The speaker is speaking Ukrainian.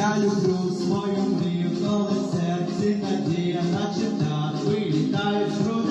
Я люблю свою мрію, коли в серці надія наче так вилітають з грудей.